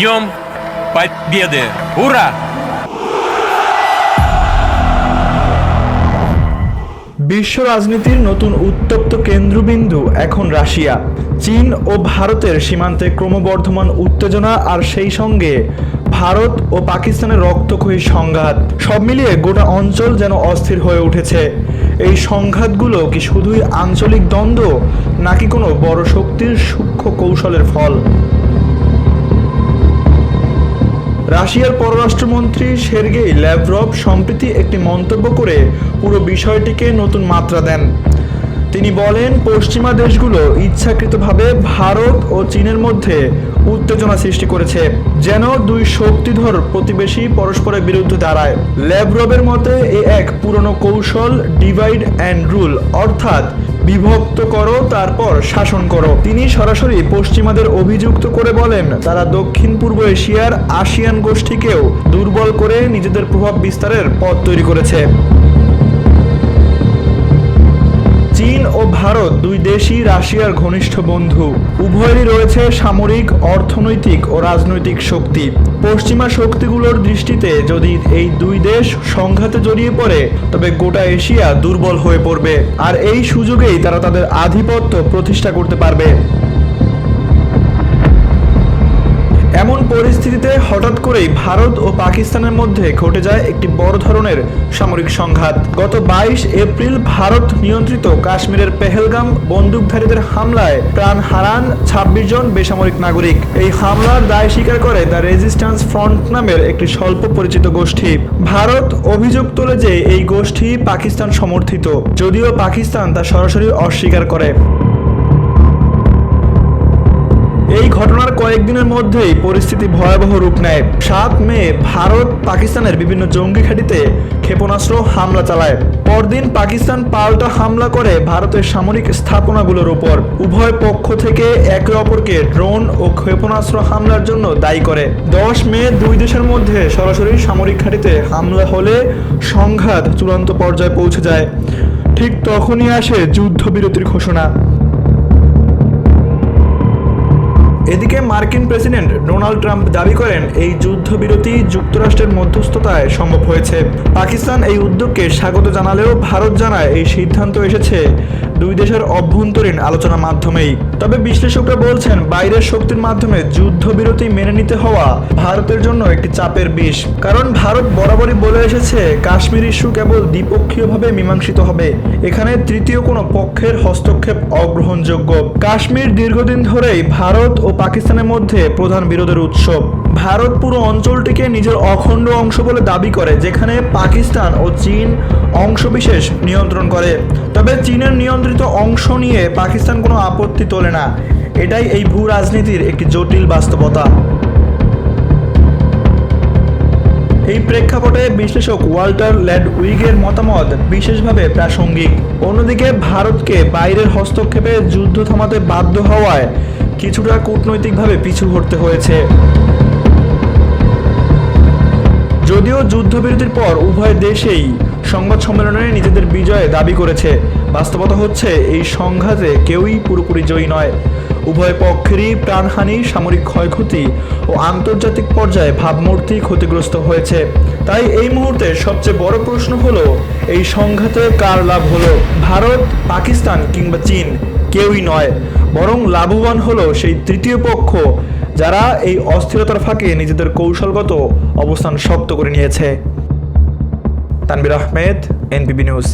Днем Победы! Ура! বিশ্ব রাজনীতির নতুন উত্তপ্ত কেন্দ্রবিন্দু এখন রাশিয়া চীন ও ভারতের সীমান্তে ক্রমবর্ধমান উত্তেজনা আর সেই সঙ্গে ভারত ও পাকিস্তানের রক্তক্ষয়ী সংঘাত সব মিলিয়ে গোটা অঞ্চল যেন অস্থির হয়ে উঠেছে এই সংঘাতগুলো কি শুধুই আঞ্চলিক দ্বন্দ্ব নাকি কোনো বড় শক্তির সূক্ষ্ম কৌশলের ফল রাশিয়ার পররাষ্ট্রমন্ত্রী সের্গেই ল্যাভরভ সম্প্রতি একটি মন্তব্য করে পুরো বিষয়টিকে নতুন মাত্রা দেন। তিনি বলেন, পশ্চিমা দেশগুলো ইচ্ছাকৃতভাবে ভারত ও চীনের মধ্যে উত্তেজনা সৃষ্টি করেছে, যেন দুই শক্তিধর প্রতিবেশী পরস্পরের বিরুদ্ধে দাঁড়ায়। ল্যাভরবের মতে, এ এক পুরনো কৌশল ডিভাইড অ্যান্ড রুল অর্থাৎ বিভক্ত করো, তারপর শাসন করো। তিনি সরাসরি পশ্চিমাদের অভিযুক্ত করে বলেন, তারা দক্ষিণ পূর্ব এশিয়ার আসিয়ান গোষ্ঠীকেও দুর্বল করে নিজেদের প্রভাব বিস্তারের পথ তৈরি করেছে। চীন ও ভারত দুই দেশই রাশিয়ার ঘনিষ্ঠ বন্ধু। উভয়েরই রয়েছে সামরিক, অর্থনৈতিক ও রাজনৈতিক শক্তি। পশ্চিমা শক্তিগুলোর দৃষ্টিতে যদি এই দুই দেশ সংঘাতে জড়িয়ে পড়ে, তবে গোটা এশিয়া দুর্বল হয়ে পড়বে। আর এই সুযোগেই তারা তাদের আধিপত্য প্রতিষ্ঠা করতে পারবে। এমন পরিস্থিতিতে হঠাৎ করেই ভারত ও পাকিস্তানের মধ্যে ঘটে যায় একটি বড় ধরনের সামরিক সংঘাত। গত বাইশ এপ্রিল ভারত নিয়ন্ত্রিত কাশ্মীরের পেহেলগাম বন্দুকধারীদের হামলায় প্রাণ হারান ছাব্বিশ জন বেসামরিক নাগরিক। এই হামলার দায় স্বীকার করে দ্য রেজিস্ট্যান্স ফ্রন্ট নামের একটি স্বল্প পরিচিত গোষ্ঠী। ভারত অভিযোগ তোলে যে এই গোষ্ঠী পাকিস্তান সমর্থিত, যদিও পাকিস্তান তা সরাসরি অস্বীকার করে। কয়েকদিনের মধ্যেই পরিস্থিতি ভয়াবহ রূপ নেয়। সাত মে ভারত পাকিস্তানের বিভিন্ন জঙ্গি ঘাঁটিতে ক্ষেপণাস্ত্র হামলা চালায়। পরদিন পাকিস্তান পাল্টা হামলা করে ভারতের সামরিক স্থাপনাগুলোর উপর। উভয় পক্ষ থেকে একে অপরকে ড্রোন ও ক্ষেপণাস্ত্র হামলার জন্য দায়ী করে। দশ মে দুই দেশের মধ্যে সরাসরি সামরিক ঘাঁটিতে হামলা হলে সংঘাত চূড়ান্ত পর্যায়ে পৌঁছে যায়। ঠিক তখনই আসে যুদ্ধবিরতির ঘোষণা। এদিকে মার্কিন প্রেসিডেন্ট ডোনাল্ড ট্রাম্প দাবি করেন, এই যুদ্ধবিরতি যুক্তরাষ্ট্রের মধ্যস্থতায় সম্ভব হয়েছে। পাকিস্তান এই উদ্যোগকে স্বাগত জানালেও ভারত জানায় এই সিদ্ধান্ত এসেছে দুই দেশের অভ্যন্তরীণ আলোচনার মাধ্যমেই। তবে বিশ্লেষকরা বলছেন, বাইরের শক্তির মাধ্যমে যুদ্ধবিরতি মেনে নিতে হওয়া ভারতের জন্য একটি চাপের বিষ। কারণ ভারত বরাবরই বলে এসেছে, কাশ্মীর ইস্যু কেবল দ্বিপক্ষীয়ভাবে মীমাংসিত হবে। এখানে তৃতীয় কোনো পক্ষের হস্তক্ষেপ অগ্রহণযোগ্য। কাশ্মীর দীর্ঘদিন ধরেই ভারত ও পাকিস্তানের মধ্যে প্রধান বিরোধের উৎস ভারত পুরো অঞ্চলটিকে নিজের অখণ্ড অংশ বলে দাবি করে, যেখানে পাকিস্তান ও চীন অংশবিশেষ নিয়ন্ত্রণ করে। তবে চীনের নিয়ন্ত্রিত অংশ নিয়ে পাকিস্তান কোনো আপত্তি তোলে না। এটাই এই ভূ রাজনীতির একটি জটিল বাস্তবতা। এই প্রেক্ষাপটে বিশ্লেষক ওয়াল্টার ল্যাডউইগের মতামত বিশেষভাবে প্রাসঙ্গিক। অন্যদিকে ভারতকে বাইরের হস্তক্ষেপে যুদ্ধ থামাতে বাধ্য হওয়ায় কিছুটা কূটনৈতিকভাবে পিছু হটতে হয়েছে। যদিও যুদ্ধবিরতির পর উভয় দেশেই সংবাদ সম্মেলনে নিজেদের বিজয় দাবি করেছে। বাস্তবতা হচ্ছে, এই সংঘাতে কেউই পুরোপুরি জয়ী নয়। উভয় পক্ষেরই প্রাণহানি, সামরিক ক্ষয়ক্ষতি ও আন্তর্জাতিক পর্যায়ে ভাবমূর্তি ক্ষতিগ্রস্ত হয়েছে। তাই এই মুহূর্তে সবচেয়ে বড় প্রশ্ন হলো, এই সংঘাতে কার লাভ হলো? ভারত, পাকিস্তান কিংবা চীন, কেউই নয়। বরং লাভবান হলো সেই তৃতীয় পক্ষ, যারা এই অস্থিরতার ফাঁকে নিজেদের কৌশলগত অবস্থান শক্ত করে নিয়েছে। Tanvir Ahmed NPB news.